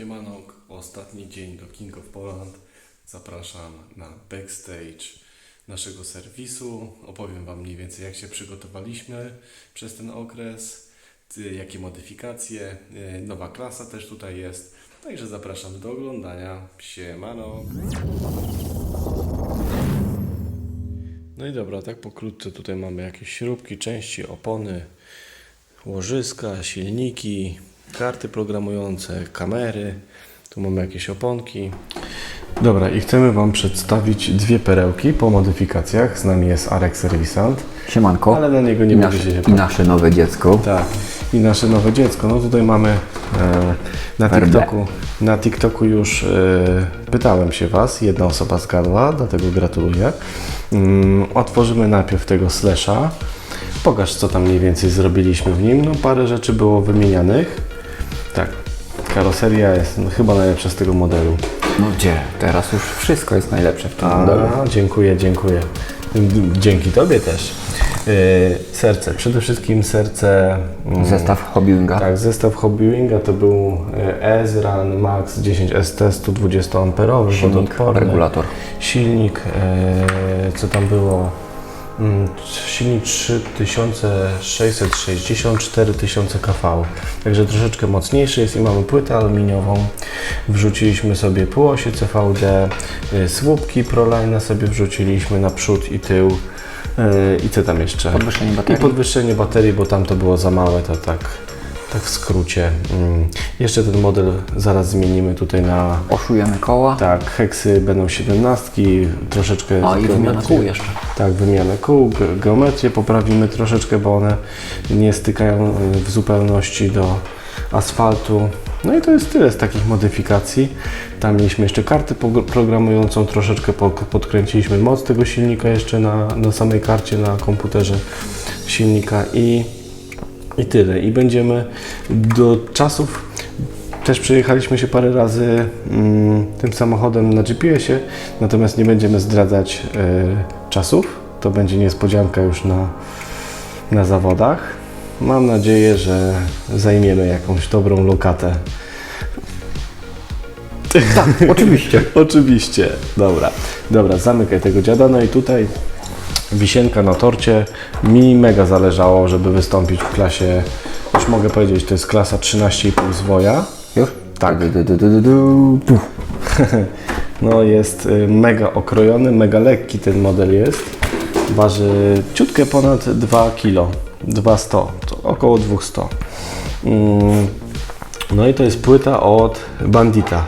Siemanok, ostatni dzień do King of Poland. Zapraszam na backstage naszego serwisu. Opowiem Wam mniej więcej jak się przygotowaliśmy przez ten okres, jakie modyfikacje, y, nowa klasa też tutaj jest. Także zapraszam do oglądania. Siemano. No i dobra, tak pokrótce tutaj mamy jakieś śrubki, części, opony, łożyska, silniki, karty programujące, kamery. Tu mamy jakieś oponki. Dobra, i chcemy Wam przedstawić dwie perełki po modyfikacjach. Z nami jest Arek Serwisant, Siemanko. ale na niego nie I będzie nasze, się I nasze nowe dziecko. tak. I nasze nowe dziecko. No tutaj mamy e, na. TikToku. Na TikToku już e, pytałem się Was. Jedna osoba zgadła, dlatego gratuluję. Mm, otworzymy najpierw tego slasha. Pokaż, co tam mniej więcej zrobiliśmy w nim. No parę rzeczy było wymienianych. Tak. Karoseria jest no, chyba najlepsza z tego modelu. No gdzie? Teraz już wszystko jest najlepsze w tym modelu. A, dziękuję, dziękuję. Dzięki Tobie też. E, serce. Przede wszystkim serce. mm, Zestaw Hobbyinga. Tak, zestaw Hobbyinga to był e, Ezran Max 10 ST 120 amperowy, Silnik, wodoodporny. regulator. Silnik, e, co tam było? Mm, Silnik 3660 4000 kV. Także troszeczkę mocniejszy jest i mamy płytę aluminiową. Wrzuciliśmy sobie półosie CVD, e, słupki Proline sobie wrzuciliśmy na przód i tył. E, I co tam jeszcze? Podwyższenie I baterii. podwyższenie baterii, bo tam to było za małe, to tak, tak w skrócie. Mm. Jeszcze ten model zaraz zmienimy tutaj na Oszujemy koła. tak, heksy będą 17, troszeczkę A i wymiana kół jeszcze. Tak, wymianę kół, ge- geometrię poprawimy troszeczkę, bo one nie stykają y, w zupełności do asfaltu. No i to jest tyle z takich modyfikacji. Tam mieliśmy jeszcze kartę programującą, troszeczkę po- podkręciliśmy moc tego silnika jeszcze na, na samej karcie, na komputerze silnika i, i tyle. I będziemy do czasów też przejechaliśmy się parę razy mm, tym samochodem na GPS-ie, natomiast nie będziemy zdradzać y, czasów. To będzie niespodzianka już na, na zawodach. Mam nadzieję, że zajmiemy jakąś dobrą lokatę. Tak, oczywiście. Oczywiście. Dobra, dobra, zamykaj tego dziada. No i tutaj wisienka na torcie. Mi mega zależało, żeby wystąpić w klasie, już mogę powiedzieć, to jest klasa 13,5 zwoja. Już? Tak. Du, du, du, du, du. No jest y, mega okrojony, mega lekki ten model jest. Waży ciutkę ponad 2 kg, 200, to około 200. Mm, No i to jest płyta od Bandita,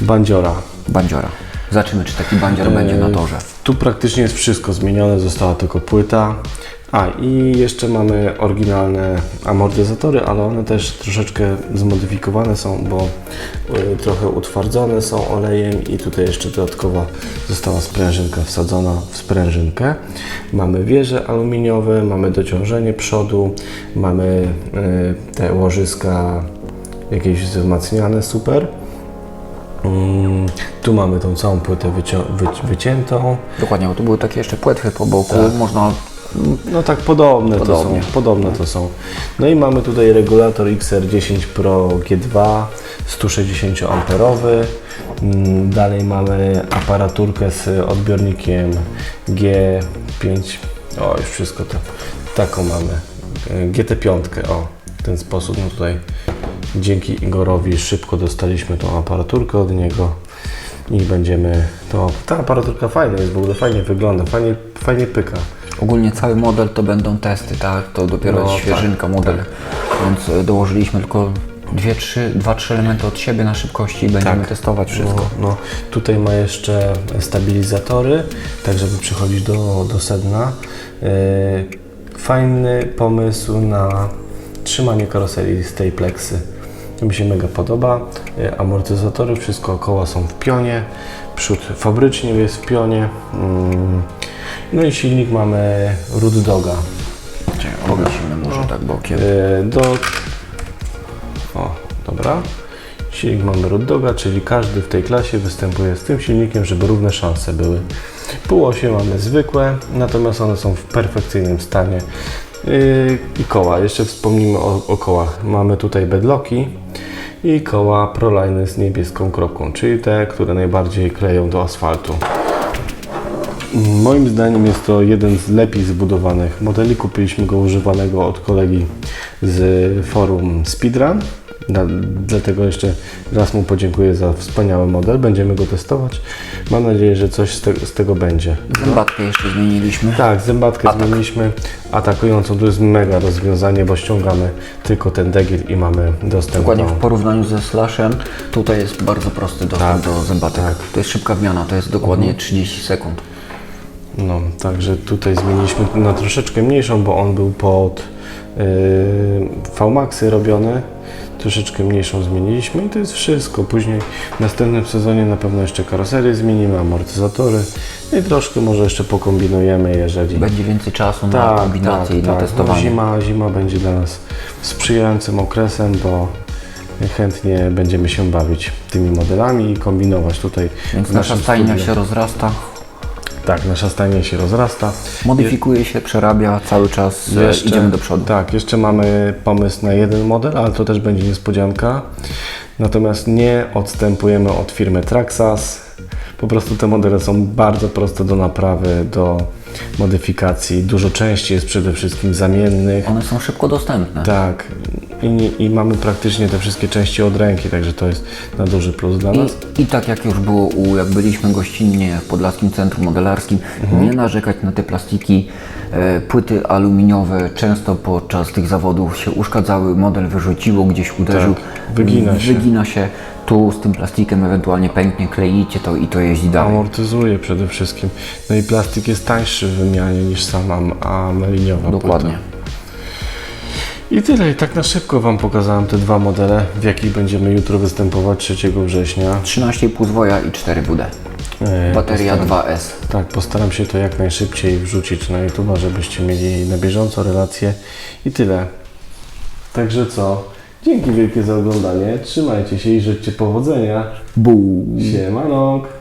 Bandziora. Bandziora. Zobaczymy, czy taki bandzior będzie na torze. Tu praktycznie jest wszystko zmienione, została tylko płyta. A i jeszcze mamy oryginalne amortyzatory, ale one też troszeczkę zmodyfikowane są, bo y, trochę utwardzone są olejem i tutaj jeszcze dodatkowo została sprężynka wsadzona w sprężynkę. Mamy wieże aluminiowe, mamy dociążenie przodu, mamy y, te łożyska jakieś wzmacniane super. Mm, tu mamy tą całą płytę wycią- wyci- wyciętą. Dokładnie, bo tu były takie jeszcze płetwy po boku. Można No tak podobne, Podobnie. to są. Podobne to są. No i mamy tutaj regulator XR10 Pro G2 160 amperowy. Mm, Dalej mamy aparaturkę z odbiornikiem G5. O, już wszystko to. Taką mamy. E, GT5, o, w ten sposób. No tutaj dzięki Igorowi szybko dostaliśmy tą aparaturkę od niego i będziemy to. Ta aparaturka fajna jest, w ogóle fajnie wygląda, fajnie, fajnie pyka. Ogólnie cały model to będą testy, tak? To dopiero No, jest świeżynka tak, model. tak. Więc e, dołożyliśmy tylko dwie, trzy, dwa, trzy elementy od siebie na szybkości i będziemy Tak. testować wszystko. No, no, tutaj ma jeszcze stabilizatory, tak żeby przychodzić do, do sedna. Yy, fajny pomysł na trzymanie karoserii z tej pleksy. To mi się mega podoba. Yy, amortyzatory, wszystko koła są w pionie. Przód fabrycznie jest w pionie. Mm, no i silnik mamy Root Doga. Czekaj, może tak bokiem. Yy, do... O, dobra. Silnik mamy Root Doga, czyli każdy w tej klasie występuje z tym silnikiem, żeby równe szanse były. Półosie mamy zwykłe, natomiast one są w perfekcyjnym stanie. Yy, I koła, jeszcze wspomnimy o, o kołach. Mamy tutaj bedlocki i koła Proline z niebieską kropką, czyli te, które najbardziej kleją do asfaltu. Moim zdaniem jest to jeden z lepiej zbudowanych modeli. Kupiliśmy go używanego od kolegi z forum Speedrun. Dla- Dlatego jeszcze raz mu podziękuję za wspaniały model. Będziemy go testować. Mam nadzieję, że coś z, te, z tego będzie. Zębatkę jeszcze zmieniliśmy. Tak, zębatkę zmieniliśmy. Atakującą to jest mega rozwiązanie, bo ściągamy tylko ten degiel i mamy dostęp Dokładnie do... w porównaniu ze Slashem, tutaj jest bardzo prosty dostęp Tak, do zębatek. tak. To jest szybka wymiana, to jest dokładnie 30 sekund. No, także tutaj zmieniliśmy na troszeczkę mniejszą, bo on był pod yy, V-Maxy robiony. Troszeczkę mniejszą zmieniliśmy i to jest wszystko. Później w następnym sezonie na pewno jeszcze karoserię zmienimy, amortyzatory i troszkę może jeszcze pokombinujemy, jeżeli... Będzie więcej czasu na Tak, kombinację tak, i na tak. No, testowanie. zima, zima będzie dla nas sprzyjającym okresem, bo chętnie będziemy się bawić tymi modelami i kombinować tutaj Więc nasza stajnia się rozrasta, Tak, nasza stajnia się rozrasta. modyfikuje się, przerabia, cały czas e, idziemy do przodu. Tak, jeszcze mamy pomysł na jeden model, ale to też będzie niespodzianka. Natomiast nie odstępujemy od firmy Traxas. Po prostu te modele są bardzo proste do naprawy, do modyfikacji. Dużo części jest przede wszystkim zamiennych. One są szybko dostępne. Tak, i, i mamy praktycznie te wszystkie części od ręki, także to jest na duży plus dla nas. I, I tak jak już było, u, jak byliśmy gościnnie w Podlaskim Centrum Modelarskim, Mhm. nie narzekać na te plastiki. E, płyty aluminiowe często podczas tych zawodów się uszkadzały, model wyrzuciło, gdzieś uderzył. Tak, wygina się. Wygina się. Tu z tym plastikiem ewentualnie pęknie, kleicie to i to jeździ dalej. Amortyzuje przede wszystkim. No i plastik jest tańszy w wymianie niż sama am- ameliniowa Dokładnie. płyta. I tyle. I tak na szybko Wam pokazałem te dwa modele, w jakich będziemy jutro występować 3 września. 13,5 zwoja i 4 WD. E, Bateria postaram- 2S. Tak, postaram się to jak najszybciej wrzucić na YouTube, żebyście mieli na bieżąco relacje i tyle. Także co? Dzięki wielkie za oglądanie. Trzymajcie się i życzcie powodzenia. Buu. Siemanok!